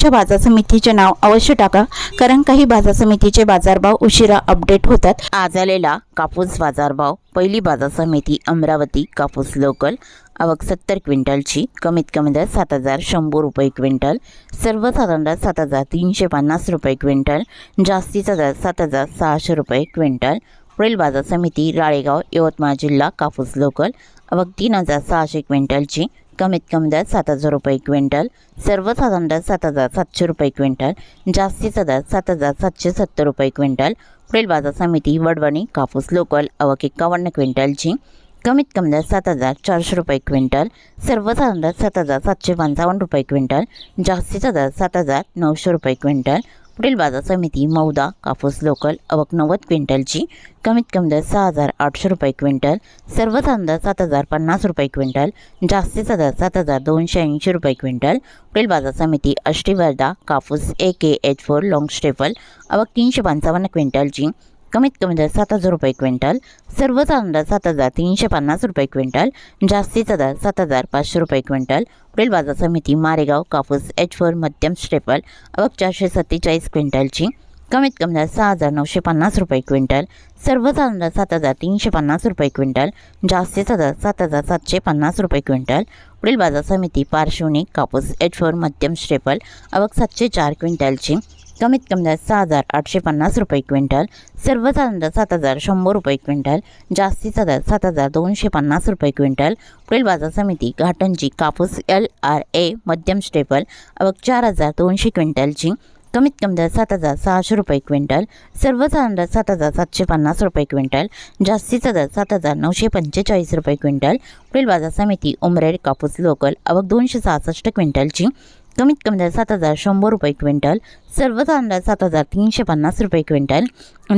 तुमच्या बाजार समितीचे नाव अवश्य टाका कारण काही बाजार समितीचे बाजारभाव उशिरा अपडेट होतात. आज आलेला कापूस बाजारभाव पहिली बाजार समिती अमरावती कापूस लोकल आवक सत्तर क्विंटलची कमीत कमी दर सात हजार शंभर रुपये क्विंटल सर्वसाधारण दर सात हजार तीनशे पन्नास रुपये क्विंटल जास्तीचा दर सात हजार सहाशे रुपये क्विंटल. पुढील बाजार समिती राळेगाव यवतमाळ जिल्हा कापूस लोकल आवक तीन हजार सहाशे क्विंटलची कमीत कमी दर सात हजार रुपये क्विंटल सर्वसाधारण दर सात हजार सातशे रुपये क्विंटल जास्तीचा दर सात हजार सातशे सत्तर रुपये क्विंटल पुढील बाजार समिती वडवणी कापूस लोकल अवक एकावन्न क्विंटलची कमीत कमी दर सात हजार चारशे रुपये क्विंटल सर्वसाधारण दर सात हजार सातशे पंचावन्न रुपये क्विंटल जास्तीचा दर सात हजार नऊशे रुपये क्विंटल पुढील बाजार समिती मौदा कापूस लोकल अवक नव्वद क्विंटलची कमीत कमी दर सहा हजार आठशे रुपये क्विंटल सर्वसाधारण दर सात हजार पन्नास रुपये क्विंटल जास्तीचा दर सात हजार दोनशे ऐंशी रुपये क्विंटल. पुढील बाजार समिती अष्टीवर्धा कापूस A K H four long staple अवक तीनशे पंचावन्न क्विंटलची कमीत कमी दर सात हजार रुपये क्विंटल सर्वसाधारण दर सात हजार तीनशे पन्नास रुपये क्विंटल जास्तीचा दर सात हजार पाचशे रुपये क्विंटल. पुढील बाजार समिती मारेगाव कापूस एच फोर मध्यम स्टेपल अवक चारशे सत्तेचाळीस क्विंटलची. कमीत कमी दर सहा हजार नऊशे पन्नास रुपये क्विंटल सर्वसाधारण दर सात हजार तीनशे पन्नास रुपये क्विंटल जास्तीचा दर सात हजार सातशे पन्नास रुपये क्विंटल. पुढील बाजार समिती पार्श्वनी कापूस एच फोर मध्यम स्टेपल अवक सातशे चार क्विंटलची. कमीत कमी दर सहा हजार आठशे पन्नास रुपये क्विंटल सर्वसाधारण दर सात हजार शंभर रुपये क्विंटल जास्तीचा दर सात हजार दोनशे पन्नास रुपये क्विंटल. पुढील बाजार समिती घाटंजी कापूस एल आर ए मध्यम स्टेपल अवघ चार हजार दोनशे क्विंटलची कमीत कमी दर सात हजार सहाशे रुपये क्विंटल सर्वसाधारण दर सात हजार सातशे पन्नास रुपये क्विंटल जास्तीचा दर सात हजार नऊशे पंचेचाळीस रुपये क्विंटल. पुढील बाजार समिती उमरेड कापूस लोकल अवघ दोनशे सहासष्ट क्विंटलची कमीत कमी दर सात हजार शंभर रुपये क्विंटल सर्वसाधारण दर सात हजार तीनशे पन्नास रुपये क्विंटल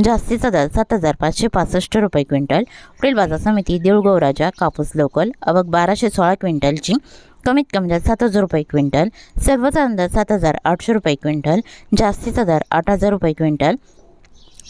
जास्तीचा दर सात हजार पाचशे पासष्ट रुपये क्विंटल. पुढील बाजार समिती देऊळगाव राजा कापूस लोकल अवघ बाराशे सोळा क्विंटलची कमीत कमी दर सात हजार रुपये क्विंटल सर्वसाधारण दर सात हजार आठशे रुपये क्विंटल जास्तीचा दर आठ हजार रुपये क्विंटल.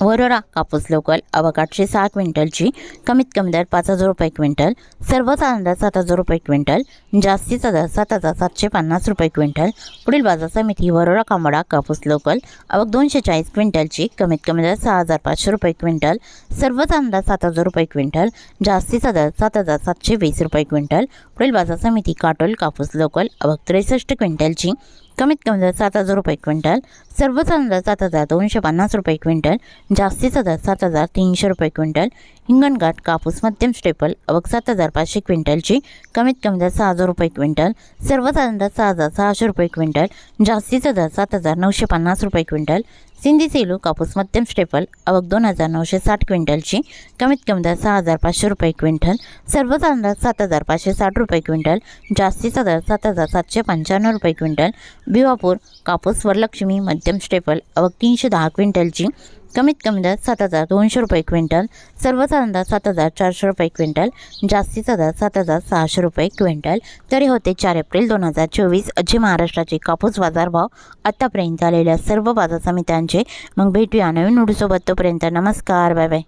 वरोरा कापूस लोकल आवक आठशे सहा क्विंटलची कमीत कमी दर पाच हजार रुपये क्विंटल सर्वसाधारण दर सात हजार रुपये क्विंटल जास्तीचा दर सात हजार सातशे पन्नास रुपये क्विंटल. पुढील बाजार समिती वरोरा कांबडा कापूस लोकल अवक दोनशे चाळीस क्विंटलची कमीत कमी दर सहा हजार पाचशे रुपये क्विंटल सर्वसाधारण दर सात हजार रुपये क्विंटल जास्तीचा दर सात हजार सातशे वीस रुपये क्विंटल. पुढील बाजार समिती काटोल कापूस लोकल अवक त्रेसष्ट क्विंटलची कमीत कमी दर सात हजार रुपये क्विंटल सर्वसाधारण दर सात हजार दोनशे पन्नास रुपये क्विंटल जास्तीचा दर सात हजार तीनशे रुपये क्विंटल हिंगणघाट कापूस मध्यम स्टेपल अवघ सात हजार पाचशे क्विंटलची कमीत कमी दर सहा हजार रुपये क्विंटल सर्वसाधारण दर सहा हजार सहाशे रुपये क्विंटल जास्तीचा दर सात हजार नऊशे पन्नास रुपये क्विंटल सिंधी सेलू कापूस मध्यम स्टेपल आवक दोन हजार नऊशे साठ क्विंटलची कमीत कमी दर सहा हजार पाचशे रुपये क्विंटल सर्वसाधारण दर सात हजार पाचशे साठ रुपये क्विंटल जास्तीचा दर सात हजार सातशे पंच्याण्णव रुपये क्विंटल भिवापूर कापूस वरलक्ष्मी मध्यम स्टेपल आवक तीनशे दहा क्विंटलची कमीत कमी दर सात हजार दोनशे रुपये क्विंटल सर्वसाधारण दर सात हजार चारशे रुपये क्विंटल जास्तीचा दर सात हजार सहाशे रुपये क्विंटल. तरी होते चार एप्रिल दोन हजार चोवीस जे महाराष्ट्राचे कापूस बाजारभाव आत्तापर्यंत आलेल्या सर्व बाजार समित्यांचे. मग भेटूया नवीन नोटीसोबत तोपर्यंत नमस्कार बाय बाय.